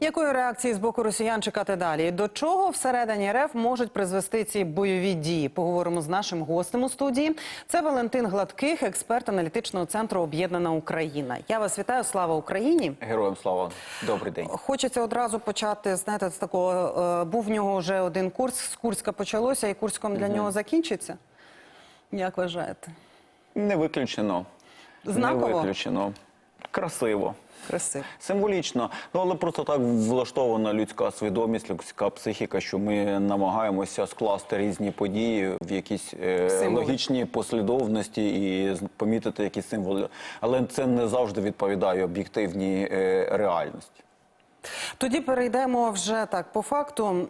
Якої реакції з боку росіян чекати далі? До чого всередині РФ можуть призвести ці бойові дії? Поговоримо з нашим гостем у студії. Це Валентин Гладких, експерт аналітичного центру Об'єднана Україна. Я вас вітаю. Слава Україні! Героям слава, добрий день. Хочеться одразу почати. Знаєте, з такого е, був в нього вже один курс. З Курська почалося, і Курськом для нього закінчиться. Як вважаєте? Не виключено. Знаково? Не виключено. Красиво. Красиво. Символічно, ну але просто так влаштована людська свідомість, людська психіка, що ми намагаємося скласти різні події в якісь е, логічні послідовності і помітити якісь символи. Але це не завжди відповідає об'єктивній е, реальності. Тоді перейдемо вже так по факту.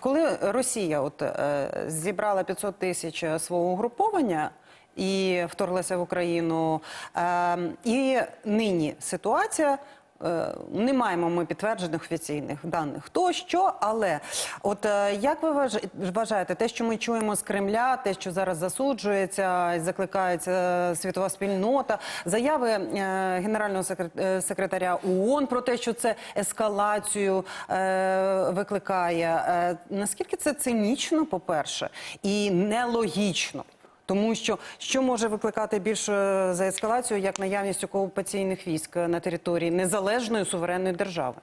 Коли Росія от е, зібрала 500 тисяч свого угруповання і вторглася в Україну, е, і нині ситуація. е, Не маємо ми підтверджених офіційних даних, хто що, але от е, як ви вваж- вважаєте, те, що ми чуємо з Кремля, те, що зараз засуджується і закликається е, світова спільнота, заяви генерального секре- секретаря ООН про те, що це ескалацію викликає. Наскільки це цинічно, по-перше, і нелогічно? Тому що що може викликати більше за ескалацію, як наявність окупаційних військ на території незалежної суверенної держави?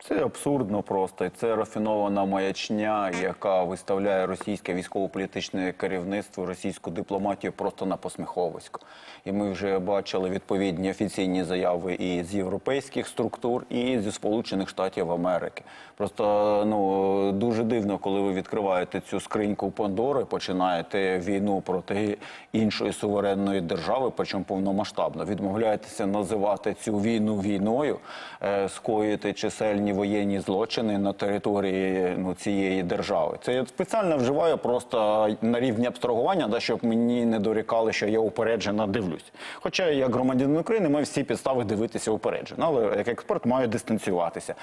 Це абсурдно просто. І Це рафінована маячня, яка виставляє російське військово-політичне керівництво, російську дипломатію просто на посміховисько. І ми вже бачили відповідні офіційні заяви і з європейських структур, і зі Сполучених Штатів Америки. Просто ну дуже дивно, коли ви відкриваєте цю скриньку Пандори, починаєте війну проти іншої суверенної держави, причому повномасштабно. Відмовляєтеся називати цю війну війною, е, скоїти чисельні воєнні злочини на території ну, цієї держави. Це я спеціально вживаю просто на рівні абстрагування, да, щоб мені не дорікали, що я упереджено дивлюсь. Хоча як громадянин України маю всі підстави дивитися упереджено, але як експерт маю дистанціюватися.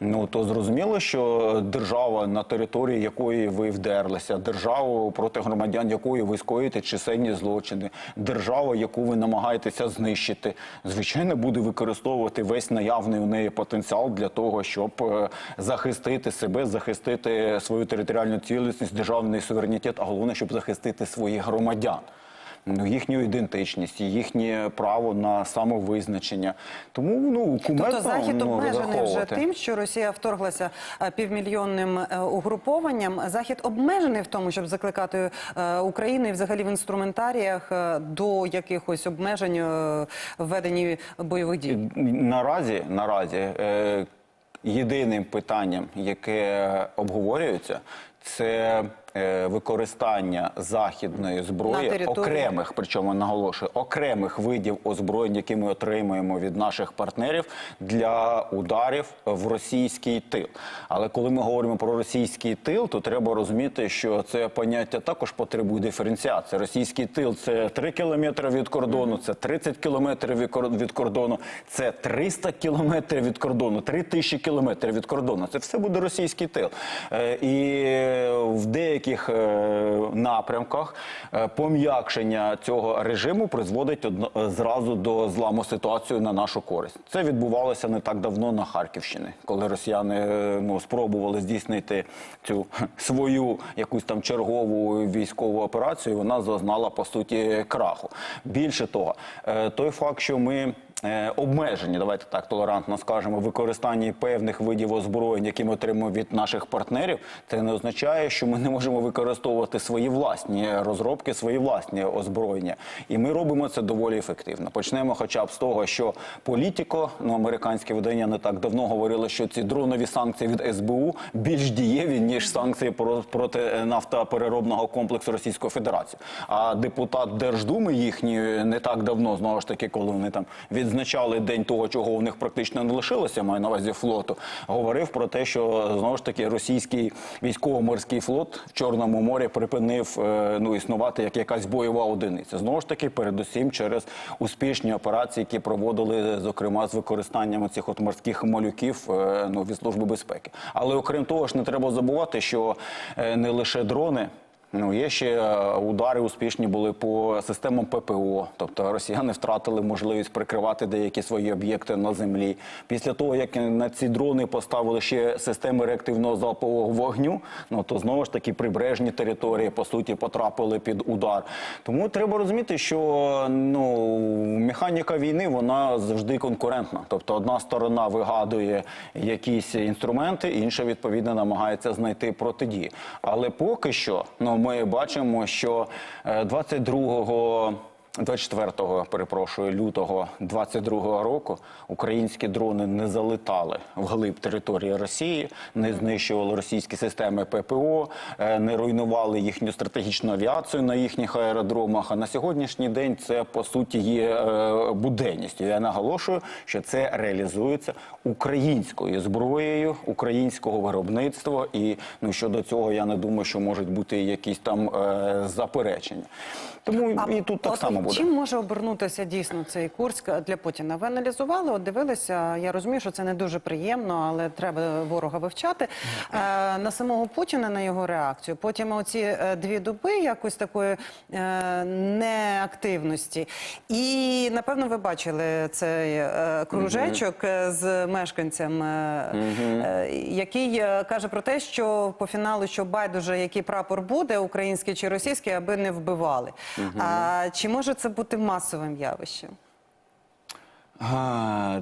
Ну то зрозуміло, що держава, на території якої ви вдерлися, державу проти громадян якої ви скоїте чисельні злочини, держава, яку ви намагаєтеся знищити, звичайно, буде використовувати весь наявний у неї потенціал для того, щоб е, захистити себе, захистити свою територіальну цілісність, державний суверенітет, а головне, щоб захистити своїх громадян. Ну, їхню ідентичність, їхнє право на самовизначення. Тому ну кумедно Тобто Захід ну, обмежений вже тим, що Росія вторглася е, півмільйонним е, угрупованням. Захід обмежений в тому, щоб закликати Україну і взагалі в інструментаріях до якихось обмежень в веденні бойових дій. Наразі, наразі е, єдиним питанням, яке обговорюється, це використання західної зброї окремих, причому наголошую, окремих видів озброєнь, які ми отримуємо від наших партнерів для ударів в російський тил. Але коли ми говоримо про російський тил, то треба розуміти, що це поняття також потребує диференціації. Російський тил це 3 кілометри від кордону, це 30 кілометрів від кор- від кордону, це 300 кілометрів від кордону, 3000 кілометрів від кордону. Це все буде російський тил. Е, І в деяких е, напрямках е, пом'якшення цього режиму призводить е, зразу до зламу ситуації на нашу користь. Це відбувалося не так давно на Харківщині, коли росіяни ну, спробували здійснити цю свою якусь там чергову військову операцію. Вона зазнала по суті краху. Більше того, той факт, що ми обмежені, давайте так толерантно скажемо, використанні певних видів озброєнь, які ми отримуємо від наших партнерів, це не означає, що ми не можемо використовувати свої власні розробки, свої власні озброєння. І ми робимо це доволі ефективно. Почнемо, хоча б з того, що політико, ну американське видання не так давно говорило, що ці дронові санкції від СБУ більш дієві ніж санкції про- проти е, нафтопереробного комплексу Російської Федерації. А депутат Держдуми їхньої не так давно, знову ж таки, коли вони там відзначали день того, чого у них практично не лишилося, маю на увазі флоту, говорив про те, що знову ж таки російський військово-морський флот в Чорному морі припинив е, ну існувати як якась бойова одиниця. Знову ж таки, передусім через успішні операції, які проводили, зокрема з використанням цих от морських малюків е, ну від служби безпеки. Але окрім того ж, не треба забувати, що е, не лише дрони. Ну, є ще е, удари успішні були по системам ППО. Тобто росіяни втратили можливість прикривати деякі свої об'єкти на землі. Після того, як на ці дрони поставили ще системи реактивного залпового вогню, ну то знову ж таки прибережні території по суті потрапили під удар. Тому треба розуміти, що ну механіка війни вона завжди конкурентна. Тобто одна сторона вигадує якісь інструменти, інша відповідно намагається знайти протидії. Але поки що, ну ми бачимо, що е, 22 24 перепрошую лютого 22 року українські дрони не залетали вглиб території Росії, не знищували російські системи ППО, е, не руйнували їхню стратегічну авіацію на їхніх аеродромах. А на сьогоднішній день це по суті є е, буденністю. Я наголошую, що це реалізується українською зброєю, українського виробництва. І ну щодо цього я не думаю, що можуть бути якісь там е, заперечення. Тому і тут так от само буде. Чим може обернутися дійсно цей курс для Путіна? Ви аналізували, от дивилися. Я розумію, що це не дуже приємно, але треба ворога вивчати. Е, на самого Путіна, на його реакцію. Потім оці е, дві доби якось такої е, неактивності. І напевно ви бачили цей е, кружечок е, з мешканцем, е, е, який е, каже про те, що по фіналу, що байдуже, який прапор буде, український чи російський, аби не вбивали. А, чи може це бути масовим явищем? А,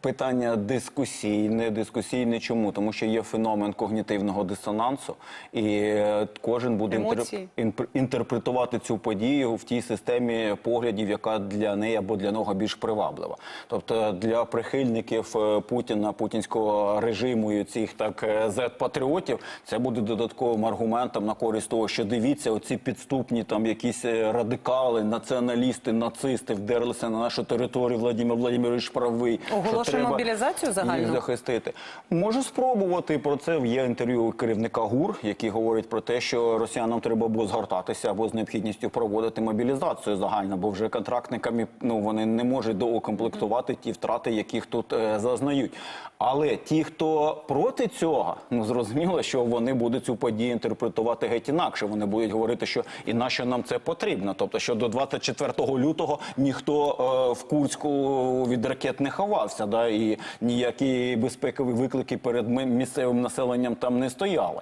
питання дискусійне, дискусійне чому? Тому що є феномен когнітивного дисонансу, і е, кожен буде інтер- інпр- інтерпретувати цю подію в тій системі поглядів, яка для неї або для нього більш приваблива. Тобто для прихильників е, Путіна, путінського режиму і цих так е, зет-патріотів, це буде додатковим аргументом на користь того, що дивіться, оці підступні там якісь радикали, націоналісти, нацисти вдерлися на нашу територію. Владимир Владимирович правий. Що Оголошує треба мобілізацію загальну? їх захистити. Можу спробувати про це. Є інтерв'ю керівника ГУР, який говорить про те, що росіянам треба або згортатися, або з необхідністю проводити мобілізацію загальну, бо вже контрактниками ну вони не можуть доукомплектувати ті втрати, яких тут е, зазнають. Але ті, хто проти цього, ну зрозуміло, що вони будуть цю подію інтерпретувати геть інакше. Вони будуть говорити, що і на що нам це потрібно. Тобто, що до 24 лютого ніхто е, в Курську від ракет не ховався, да, і ніякі безпекові виклики перед місцевим населенням там не стояли.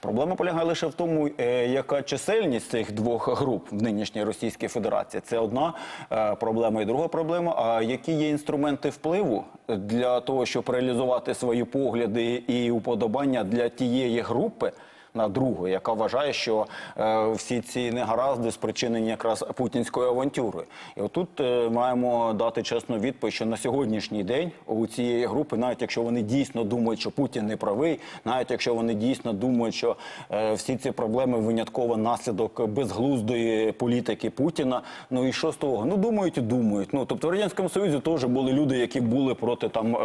Проблема полягає лише в тому, е, яка чисельність цих двох груп в нинішній Російській Федерації. Це одна е, проблема, і друга проблема. А які є інструменти впливу для того, щоб реалізувати свої погляди і уподобання для тієї групи? На другу, яка вважає, що е, всі ці негаразди спричинені якраз путінською авантюрою. І отут е, маємо дати чесну відповідь, що на сьогоднішній день у цієї групи, навіть якщо вони дійсно думають, що Путін не правий, навіть якщо вони дійсно думають, що е, всі ці проблеми винятково наслідок безглуздої політики Путіна. Ну і що з того? Ну думають і думають. Ну тобто в радянському союзі теж були люди, які були проти там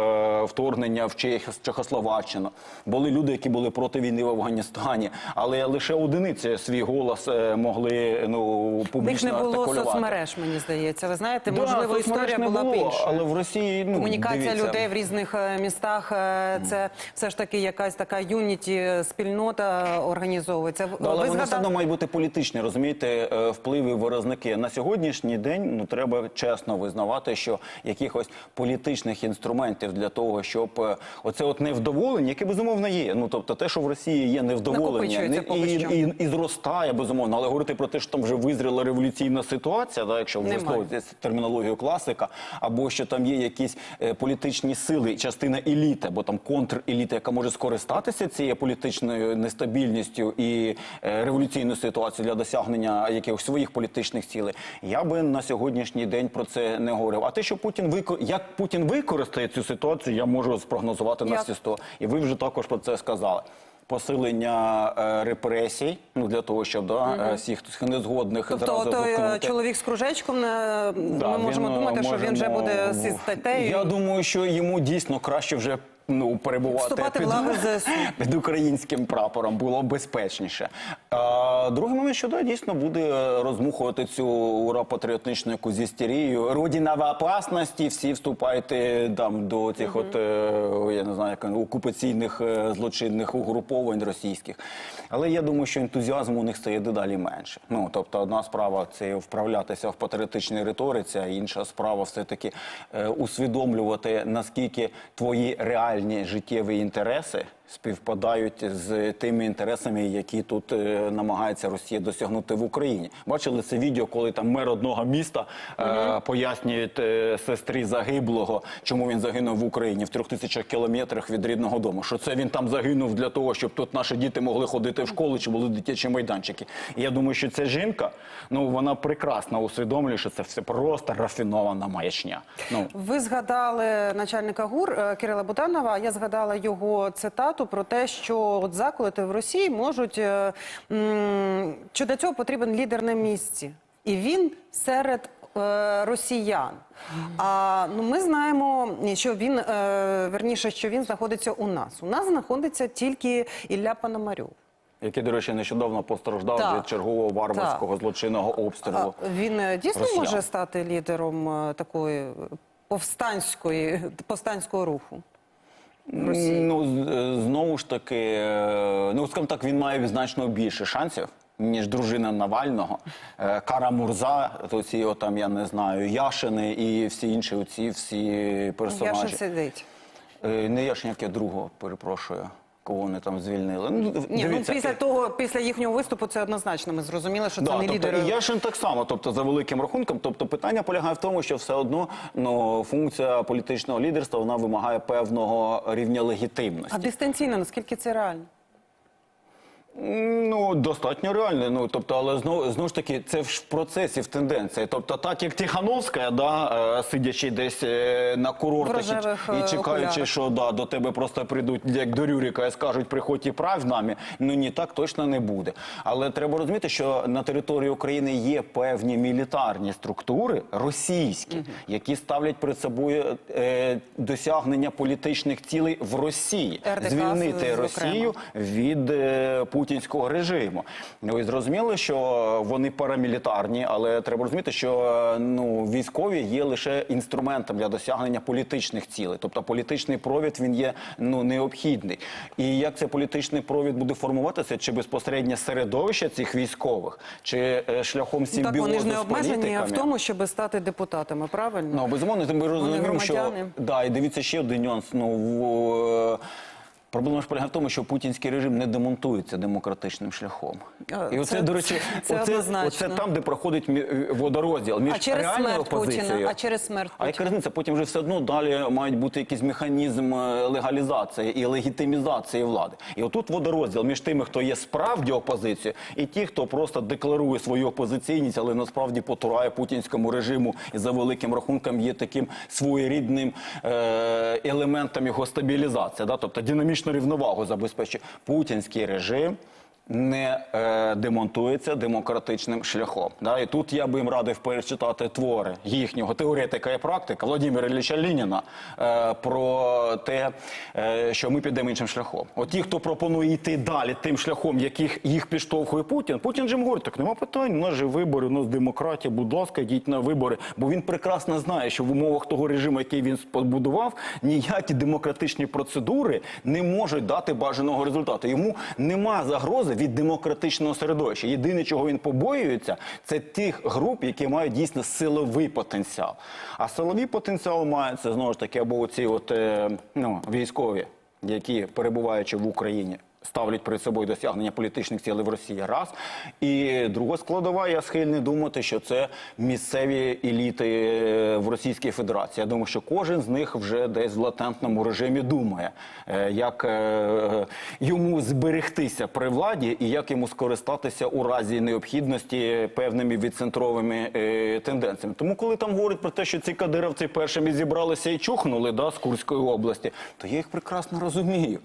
вторгнення в Чех, Чехословаччину. Були люди, які були проти війни в Афганістані, але лише одиниці свій голос е, могли ну публічно не було соцмереж, мені здається. Ви знаєте, Да, можливо, історія була б іншою. але в Росії ну Комунікація дивіться. людей в різних е, містах е, це все ж таки якась така юніті спільнота організовується. Ну, але Ви вони все одно мають бути політичні, розумієте, впливи виразники. На сьогоднішній день ну треба чесно визнавати, що якихось політичних інструментів для того, щоб оце от невдоволення, яке безумовно є. Ну тобто, те, що в Росії є невдоволення, Накопичується поки і, і, і зростає безумовно, але говорити про те, що там вже визріла революційна ситуація, да, якщо Немає. використовувати термінологію класика, або що там є якісь е, політичні сили, частина еліти, або там контреліта, яка може скористатися цією політичною нестабільністю і е, революційною ситуацією для досягнення якихось своїх політичних цілей. Я би на сьогоднішній день про це не говорив. А те, що Путін вико... як Путін використає цю ситуацію, я можу спрогнозувати на всі сто. І ви вже також про це сказали. Посилення е, репресій, ну для того, щоб да, е, всіх незгодних Тобто зразу той е, чоловік з кружечком, Да, ми можемо думати, що він вже буде зі статтею. Я думаю, що йому дійсно краще вже ну перебувати Вступати в під, лави ЗСУ. під українським прапором було безпечніше. А, другий момент, що да, дійсно буде е, розмухувати цю ура патріотичну якусь істерію. Родина в опасності, всі вступайте там до цих от е, я не знаю, як окупаційних е, злочинних угруповань російських. Але я думаю, що ентузіазму у них стає дедалі менше. Ну тобто, одна справа це вправлятися в патріотичній риториці, а інша справа все таки е, усвідомлювати наскільки твої реальні життєві інтереси співпадають з тими інтересами, які тут е, намагається Росія досягнути в Україні. Бачили це відео, коли там мер одного міста е, пояснює е, сестрі загиблого, чому він загинув в Україні в трьох тисячах кілометрах від рідного дому. Що це він там загинув для того, щоб тут наші діти могли ходити в школу, чи були дитячі майданчики. І я думаю, що ця жінка, ну вона прекрасно усвідомлює, що це все просто рафінована маячня. Ну Ви згадали начальника ГУР е, Кирила Буданова. Я згадала його цитату про те, що от заколоти в Росії можуть е, м, що для цього потрібен лідер на місці, і він серед е, росіян. А ну ми знаємо, що він е, верніше, що він знаходиться у нас. У нас знаходиться тільки Ілля Пономарьов. який, до речі, нещодавно постраждав Так. від чергового варварського злочинного обстрілу. А він е, дійсно росіян. може стати лідером е, такої повстанської повстанського руху? Росії? Ну знову ж таки, е, ну скажімо так, він має значно більше шансів. Ніж дружина Навального, Е, Кара Мурза, то ці там я не знаю, Яшини і всі інші оці всі персонажі. Яшин сидить. Е, Не Яшин, як я другого перепрошую, кого вони там звільнили. Ну, Ні, дивіться, ну після того, після їхнього виступу, це однозначно. Ми зрозуміли, що це не тобто, лідери. і Яшин так само, тобто за великим рахунком. Тобто питання полягає в тому, що все одно ну, функція політичного лідерства вона вимагає певного рівня легітимності. А дистанційно, наскільки це реально? Ну, достатньо реально. Ну, тобто, але знову, знову ж таки, це в процесі, в тенденції. Тобто, так як Тихановська, да, е, сидячи десь е, на курортах і, і е, чекаючи, окулярах. що да, до тебе просто прийдуть, як до Рюріка, і скажуть, приходь і прав нами. Ну ні, так точно не буде. Але треба розуміти, що на території України є певні мілітарні структури російські, які ставлять перед собою е, досягнення політичних цілей в Росії, РДК, звільнити. Росію від е, путінського режиму. Ну і зрозуміло, що вони парамілітарні, але треба розуміти, що е, ну військові є лише інструментом для досягнення політичних цілей. Тобто політичний провід він є ну необхідний. І як цей політичний провід буде формуватися, чи безпосередньо середовище цих військових, чи е, шляхом Ну, так вони ж не обмежені в тому, щоб стати депутатами, правильно? Ну, безумовно, ми розуміємо, що да, і дивіться ще один нюанс. Ну в, е, Проблема ж полягає в тому, що путінський режим не демонтується демократичним шляхом. І оце, це- до речі, це оце, оце там, де проходить водорозділ між А через реальною смерть опозицією. Путіна, а через смерть А яка різниця? Потім вже все одно далі мають бути якийсь механізм е, легалізації і легітимізації влади. І отут водорозділ між тими, хто є справді опозицією, і ті, хто просто декларує свою опозиційність, але насправді потурає путінському режиму і за великим рахунком є таким своєрідним е, елементом його стабілізації. Да? Тобто динамічну рівновагу забезпечує путінський режим. Не е, демонтується демократичним шляхом. Да? І тут я би їм радив перечитати твори їхнього теоретика і практика Владимира Ілліча Лініна е, про те, е, що ми підемо іншим шляхом. От ті, хто пропонує йти далі тим шляхом, яких їх підштовхує Путін, Путін же говорить, так нема питань, у нас же вибори, у нас демократія, будь ласка, йдіть на вибори. Бо він прекрасно знає, що в умовах того режиму, який він побудував, ніякі демократичні процедури не можуть дати бажаного результату. Йому нема загрози від демократичного середовища. Єдине, чого він побоюється, це тих груп, які мають дійсно силовий потенціал. А силовий потенціал мається знову ж таки або ці от е, ну, військові, які перебуваючи в Україні. Ставлять перед собою досягнення політичних цілей в Росії раз. І друга складова, я схильний думати, що це місцеві еліти е, в Російській Федерації. Я думаю, що кожен з них вже десь в латентному режимі думає, е, як е, йому зберегтися при владі і як йому скористатися у разі необхідності певними відцентровими тенденціями. Тому, коли там говорять про те, що ці кадировці першими зібралися і чухнули да, з Курської області, то я їх прекрасно розумію.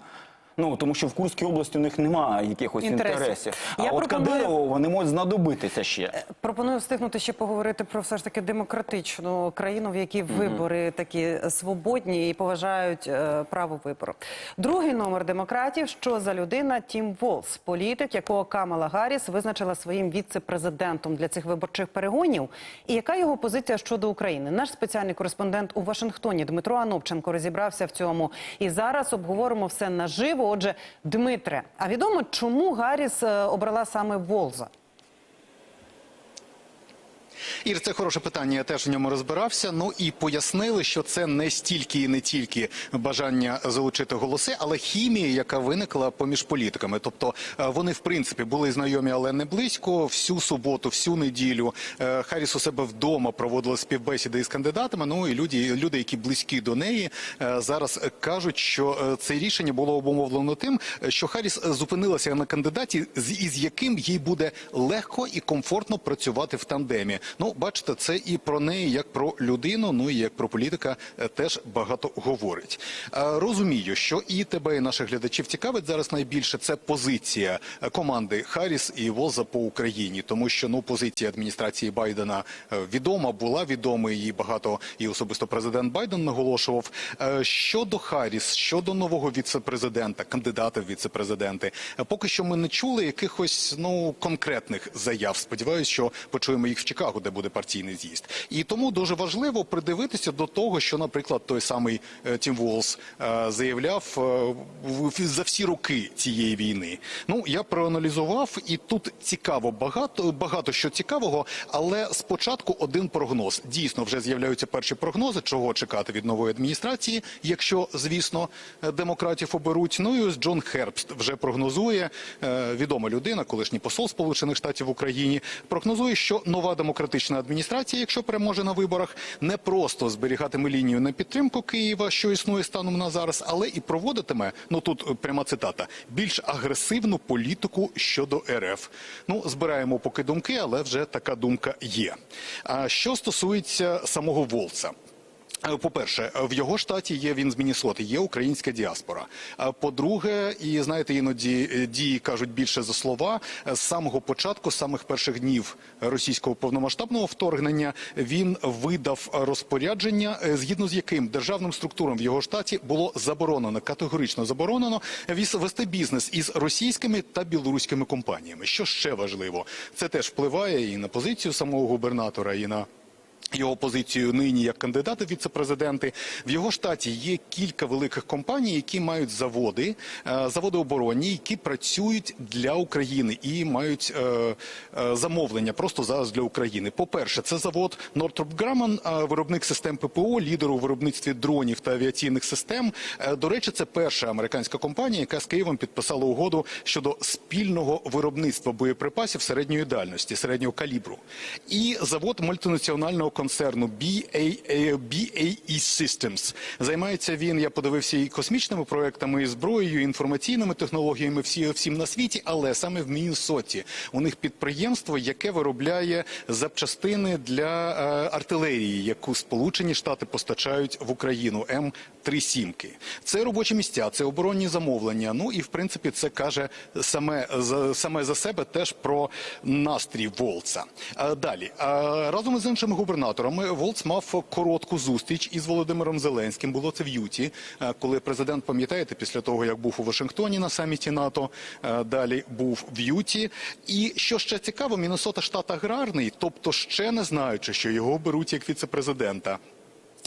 Ну тому що в Курській області у них немає якихось Інтересів. інтересів. А Я от пропоную- Кадирову вони можуть знадобитися ще. Пропоную встигнути ще поговорити про все ж таки демократичну країну, в якій вибори такі свободні і поважають е, право вибору. Другий номер демократів. Що за людина? Тім Волс, політик, якого Камала Гарріс визначила своїм віце-президентом для цих виборчих перегонів. І яка його позиція щодо України? Наш спеціальний кореспондент у Вашингтоні Дмитро Анопченко розібрався в цьому. І зараз обговоримо все наживо. Отже, Дмитре, а відомо, чому Гарріс е, обрала саме Волза? Ір, це хороше питання. Я теж в ньому розбирався. Ну і пояснили, що це не стільки і не тільки бажання залучити голоси, але хімія, яка виникла поміж політиками. Тобто е, вони в принципі були знайомі, але не близько. Всю суботу, всю неділю е, Харріс у себе вдома проводила співбесіди із кандидатами. Ну і люди, люди, які близькі до неї, е, зараз кажуть, що це рішення було обумовлено тим, що Харріс зупинилася на кандидаті, з із яким їй буде легко і комфортно працювати в тандемі. Ну, бачите, це і про неї, як про людину, ну і як про політика е, теж багато говорить. Е, Розумію, що і тебе, і наших глядачів цікавить зараз найбільше це позиція е, команди Харріс і Воза по Україні, тому що ну позиція адміністрації Байдена відома, була відома і багато і особисто президент Байден наголошував. Щодо Харріс, щодо нового віцепрезидента, кандидата в віцепрезиденти, поки що ми не чули якихось ну конкретних заяв. Сподіваюсь, що почуємо їх в Чикаго, де буде партійний з'їзд. І тому дуже важливо придивитися до того, що, наприклад, той самий е, Тім Волс е, заявляв е, за всі роки цієї війни. Ну я проаналізував, і тут цікаво багато багато що цікавого, але спочатку один прогноз. Дійсно, вже з'являються перші прогнози, чого чекати від нової адміністрації, якщо звісно демократів оберуть. Ну і ось Джон Хербст вже прогнозує відома людина, колишній посол Сполучених Штатів в Україні, прогнозує, що нова демократична адміністрація, якщо переможе на виборах, не просто зберігатиме лінію на підтримку Києва, що існує станом на зараз, але і проводитиме, ну тут пряма цитата, більш агресивну політику щодо РФ. Ну збираємо поки думки, але вже така думка є. А що стосується самого Волца. Е, По-перше, в його штаті є він з Міннесоти, є українська діаспора. А По-друге, і знаєте, іноді е, дії кажуть більше за слова. З самого початку, з самих перших днів російського повномасштабного вторгнення, він видав розпорядження, е, згідно з яким державним структурам в його штаті було заборонено категорично заборонено вести бізнес із російськими та білоруськими компаніями. Що ще важливо, це теж впливає і на позицію самого губернатора, і на його позицію нині як кандидата віце-президенти. В його штаті є кілька великих компаній, які мають заводи, е, заводи оборонні, які працюють для України і мають е, е, замовлення просто зараз для України. По-перше, це завод Northrop Grumman, виробник систем ППО, лідер у виробництві дронів та авіаційних систем. До речі, це перша американська компанія, яка з Києвом підписала угоду щодо спільного виробництва боєприпасів середньої дальності, середнього калібру. І завод мультинаціонального концерну BAE, BAE Systems. Займається він, я подивився, і космічними проектами, і зброєю, і інформаційними технологіями, всі, всім на світі, але саме в Міннесоті. У них підприємство, яке виробляє запчастини для е, артилерії, яку Сполучені Штати постачають в Україну М3 сімки. Це робочі місця, це оборонні замовлення. Ну і в принципі це каже саме за саме за себе теж про настрій Волца. А, Далі а, разом із іншими губернаторами Волц мав коротку зустріч із Володимиром Зеленським. Було це в Юті, коли президент, пам'ятаєте, після того як був у Вашингтоні на саміті НАТО, далі був в Юті. І що ще цікаво, Міннесота штат аграрний, тобто ще не знаючи, що його беруть як віце-президента.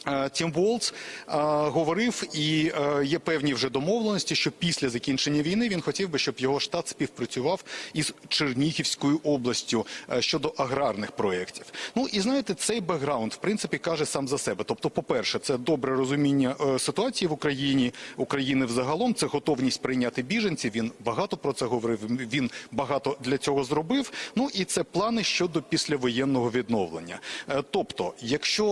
Е, Тім Волц е, говорив, і е, є певні вже домовленості, що після закінчення війни він хотів би, щоб його штат співпрацював із Чернігівською областю щодо аграрних проєктів. Ну і знаєте, цей бекграунд в принципі каже сам за себе. Тобто, по-перше, це добре розуміння ситуації в Україні, України взагалом, це готовність прийняти біженців. Він багато про це говорив. Він багато для цього зробив. Ну і це плани щодо післявоєнного відновлення. Тобто, якщо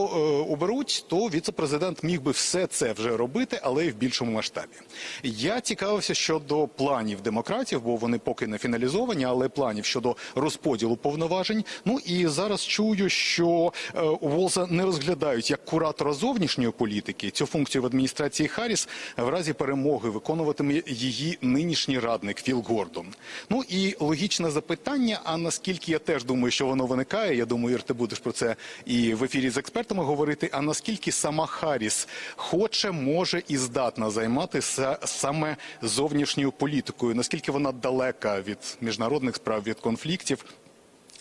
оберуть, то то віце-президент міг би все це вже робити, але й в більшому масштабі. Я цікавився щодо планів демократів, бо вони поки не фіналізовані, але планів щодо розподілу повноважень. Ну і зараз чую, що е, Волза не розглядають як куратора зовнішньої політики. Цю функцію в адміністрації Харріс в разі перемоги виконуватиме її нинішній радник Філ Гордон. Ну і логічне запитання. А наскільки я теж думаю, що воно виникає? Я думаю, Ір, ти будеш про це і в ефірі з експертами говорити. А наскільки сама Харіс хоче, може і здатна займатися саме зовнішньою політикою? Наскільки вона далека від міжнародних справ, від конфліктів?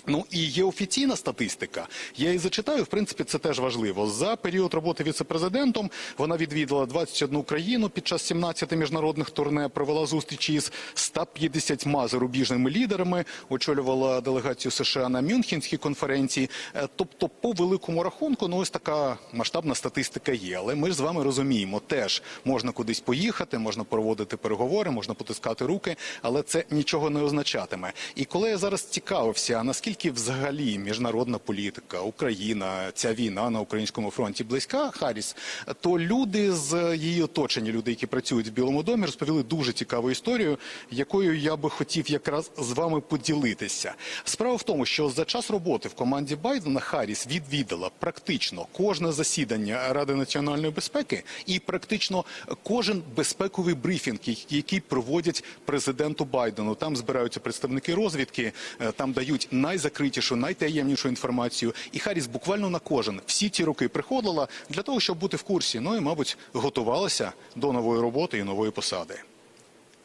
Ну і є офіційна статистика. Я її зачитаю. В принципі, це теж важливо. За період роботи віце-президентом вона відвідала 21 країну під час 17 міжнародних турне, провела зустрічі з 150 зарубіжними лідерами, очолювала делегацію США на Мюнхенській конференції. Е, Тобто, по великому рахунку, ну ось така масштабна статистика є. Але ми ж з вами розуміємо, теж можна кудись поїхати, можна проводити переговори, можна потискати руки, але це нічого не означатиме. І коли я зараз цікавився, а наскільки взагалі міжнародна політика, Україна, ця війна на українському фронті близька Харріс, то люди з її оточення, люди, які працюють в Білому домі, розповіли дуже цікаву історію, якою я би хотів якраз з вами поділитися. Справа в тому, що за час роботи в команді Байдена Харріс відвідала практично кожне засідання Ради національної безпеки і практично кожен безпековий брифінг, який проводять президенту Байдену. Там збираються представники розвідки, е, там дають найзакритішу, найтаємнішу інформацію. І Харіс буквально на кожен всі ці роки приходила для того, щоб бути в курсі. Ну і, мабуть, готувалася до нової роботи і нової посади.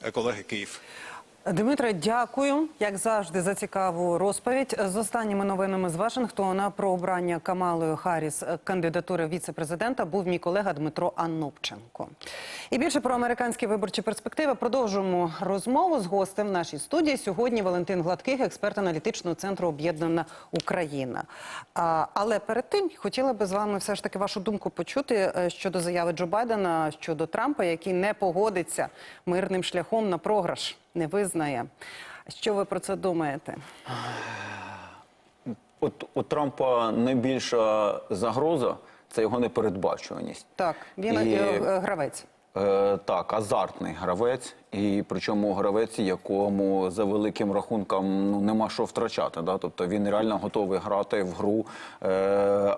Е, Колеги Київ. Дмитре, дякую, як завжди, за цікаву розповідь. З останніми новинами з Вашингтона про обрання Камалою Харріс кандидатури віце-президента був мій колега Дмитро Анопченко. І більше про американські виборчі перспективи продовжуємо розмову з гостем в нашій студії. Сьогодні Валентин Гладких, експерт аналітичного центру Об'єднана Україна. Але перед тим хотіла би з вами все ж таки вашу думку почути е, щодо заяви Джо Байдена щодо Трампа, який не погодиться мирним шляхом на програш, не визнає. Що ви про це думаєте? От у Трампа найбільша загроза це його непередбачуваність. Так, він І- е, е, гравець. Е, так, азартний гравець, і причому гравець, якому за великим рахунком ну нема що втрачати. Да? Тобто він реально готовий грати в гру е,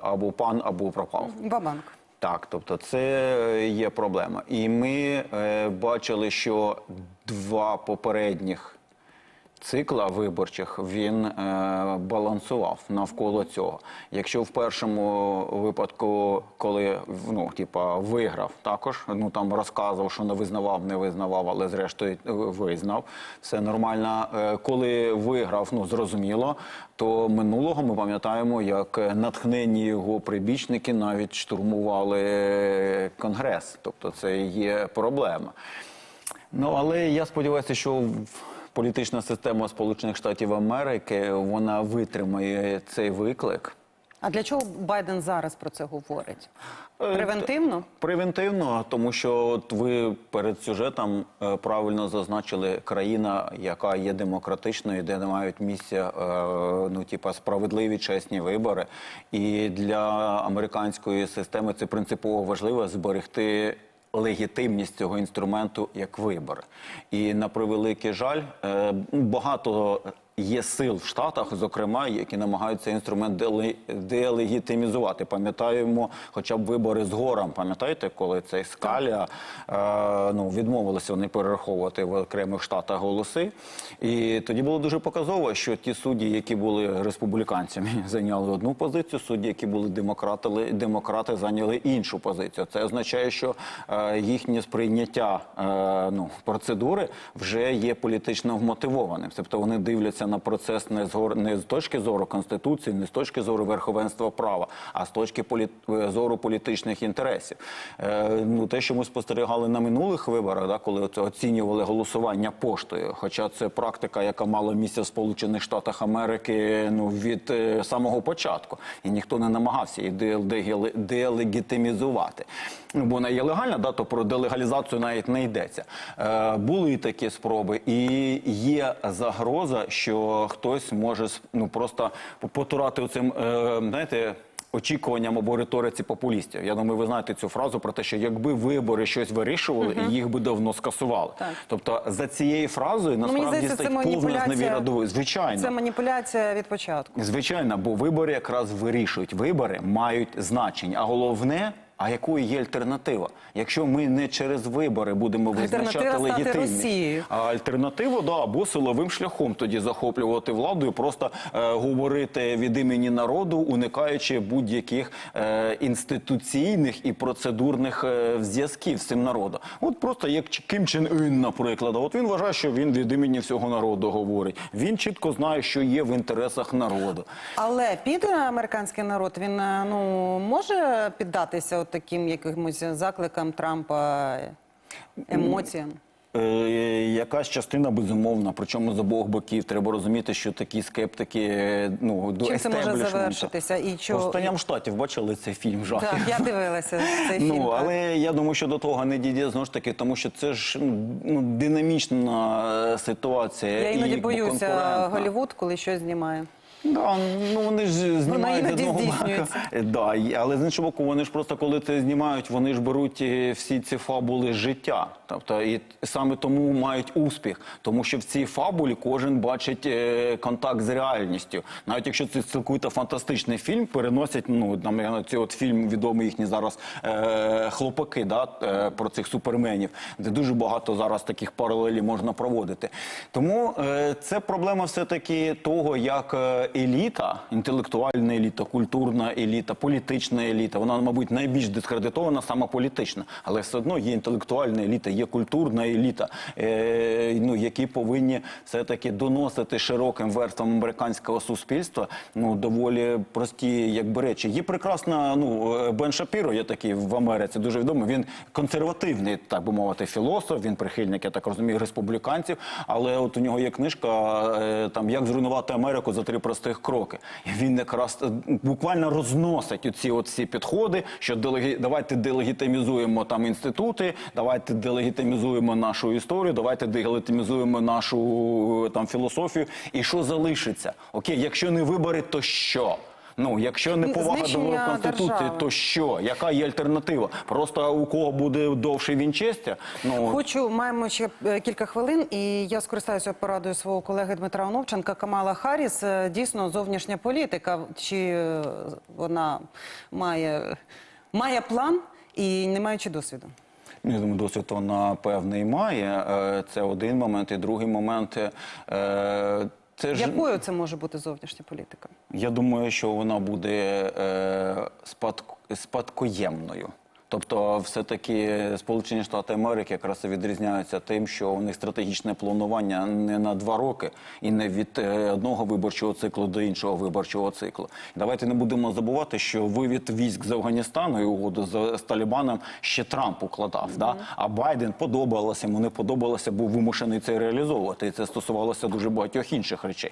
або пан, або пропав. Бабанк. Так, тобто це є проблема. І ми е, бачили, що два попередніх цикла виборчих він е, балансував навколо цього. Якщо в першому випадку, коли ну, типа, виграв, також ну там розказував, що не визнавав, не визнавав, але зрештою е, визнав, все нормально. Е, коли виграв, ну зрозуміло, то минулого ми пам'ятаємо, як натхненні його прибічники навіть штурмували конгрес. Тобто це є проблема. Ну але я сподіваюся, що політична система Сполучених Штатів Америки вона витримає цей виклик. А для чого Байден зараз про це говорить? Е, Превентивно? Превентивно, тому що от ви перед сюжетом е, правильно зазначили країна, яка є демократичною, де не мають місця е, ну типа справедливі чесні вибори. І для американської системи це принципово важливо зберегти. Легітимність цього інструменту як вибори, і на превеликий жаль, е, багато є сил в Штатах, зокрема, які намагаються інструмент деле- делегітимізувати. Пам'ятаємо, хоча б вибори з гором. Пам'ятаєте, коли цей скаля е, ну відмовилися вони перераховувати в окремих штатах голоси, і тоді було дуже показово, що ті судді, які були республіканцями, зайняли одну позицію. Судді, які були демократи, демократи зайняли іншу позицію. Це означає, що е, їхнє сприйняття е, ну процедури вже є політично вмотивованим. Тобто вони дивляться на процес не з не з точки зору конституції, не з точки зору верховенства права, а з точки політ... е, зору політичних інтересів. Е, ну те, що ми спостерігали на минулих виборах, да, коли оцінювали голосування поштою, хоча це практика, яка мала місце в Сполучених Штатах Америки ну від е, самого початку, і ніхто не намагався її де- де- делегітимізувати. Бо вона є легальна, да, то про делегалізацію навіть не йдеться. Е, були такі спроби, і є загроза, що хтось може ну просто потурати цим, е, знаєте. очікуванням або риториці популістів. Я думаю, ви знаєте цю фразу про те, що якби вибори щось вирішували, їх би давно скасували. Так. Тобто за цією фразою Ну, насправді здається, стоїть повна зневіра до звичайно. Це маніпуляція від початку. Звичайно, бо вибори якраз вирішують. Вибори мають значення. А головне, а якою є альтернатива? Якщо ми не через вибори будемо визначати легітимність, а альтернатива, да, або силовим шляхом тоді захоплювати владу і просто е, говорити від імені народу, уникаючи будь-яких е, інституційних і процедурних е, зв'язків з цим народом. От просто як Ким Чен Ін, наприклад, от він вважає, що він від імені всього народу говорить. Він чітко знає, що є в інтересах народу. Але піде американський народ, він е, ну може піддатися от таким якимось закликам Трампа, емоціям. Е, якась частина безумовна, причому з обох боків. Треба розуміти, що такі скептики е, ну, до Чим це може завершитися? І що- Повстанням штатів бачили цей фільм жахів. Так, я дивилася цей фільм. Ну, так. але я думаю, що до того не дійде знову ж таки, тому що це ж ну, динамічна е, ситуація. Я і іноді боюся. Голівуд, коли щось знімає. Да, ну вони ж знімають з одного бака. Да, але з іншого боку, вони ж просто коли це знімають, вони ж беруть е, всі ці фабули життя. Тобто, і саме тому мають успіх, тому що в цій фабулі кожен бачить е, контакт з реальністю. Навіть якщо це цілковито фантастичний фільм, переносять ну я- цей от фільм відомий їхній зараз е, хлопаки, да, е, про цих суперменів, де дуже багато зараз таких паралелі можна проводити. Тому е, це проблема все-таки того, як е, еліта, інтелектуальна еліта, культурна еліта, політична еліта, вона, мабуть, найбільш дискредитована саме політична, але все одно є інтелектуальна еліта, є культурна еліта, е, ну, які повинні все-таки доносити широким верствам американського суспільства ну, доволі прості якби речі. Є прекрасна, ну, е, Бен Шапіро, є такий в Америці, дуже відомий. Він консервативний, так би мовити, філософ, він прихильник, я так розумію, республіканців. Але от у нього є книжка е, там Як зруйнувати Америку за три простих кроки. І він якраз буквально розносить оці всі підходи, що делегі... давайте делегітимізуємо там інститути, давайте делегітимізуємо нашу історію, давайте делегітимізуємо нашу е, там філософію. І що залишиться? Окей, якщо не вибори, то що? Ну, якщо не повага до конституції, держави. то що? Яка є альтернатива? Просто у кого буде довший вінчестя? Ну Хочу, маємо ще е, кілька хвилин, і я скористаюся порадою свого колеги Дмитра Оновченка. Камала Харріс е, дійсно зовнішня політика. Чи вона має, має план і не маючи досвіду? Я думаю, досвід вона певний має. Е, Це один момент. І другий момент. е, Це ж Якою це може бути зовнішня політика? я думаю, що вона буде е, спадко... спадкоємною. Тобто, все-таки Сполучені Штати Америки якраз відрізняються тим, що у них стратегічне планування не на два роки і не від е, одного виборчого циклу до іншого виборчого циклу. Давайте не будемо забувати, що вивід військ з Афганістану і угоду з, з Талібаном ще Трамп укладав. Да? А Байден подобалося, йому не подобалося, був вимушений це реалізовувати. І це стосувалося дуже багатьох інших речей.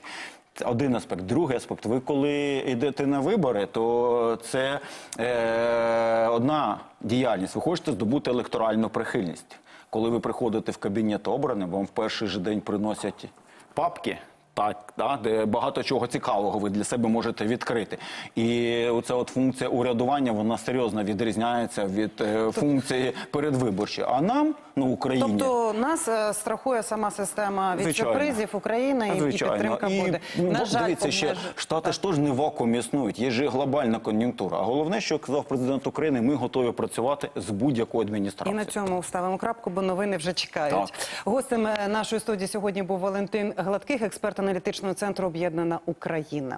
Один аспект. Другий аспект. Ви коли йдете на вибори, то це е, одна діяльність. Ви хочете здобути електоральну прихильність. Коли ви приходите в кабінет обраний, вам в перший же день приносять папки. Так, да, де багато чого цікавого ви для себе можете відкрити. І оця от функція урядування, вона серйозно відрізняється від е, функції передвиборчої. А нам, ну, Україні, Тобто нас е, страхує сама система від Звичайно. сюрпризів України і, і підтримка буде. ну, На жаль, дивіться, ще обмеж- штати ж теж не в вакуумі існують. Є ж і глобальна кон'юнктура. А головне, що казав президент України, ми готові працювати з будь-якою І адміністрацією. на цьому ставимо крапку, бо новини вже чекають. Так. Гостем е, нашої студії сьогодні був Валентин Гладких, експерт аналітичного центру Об'єднана Україна.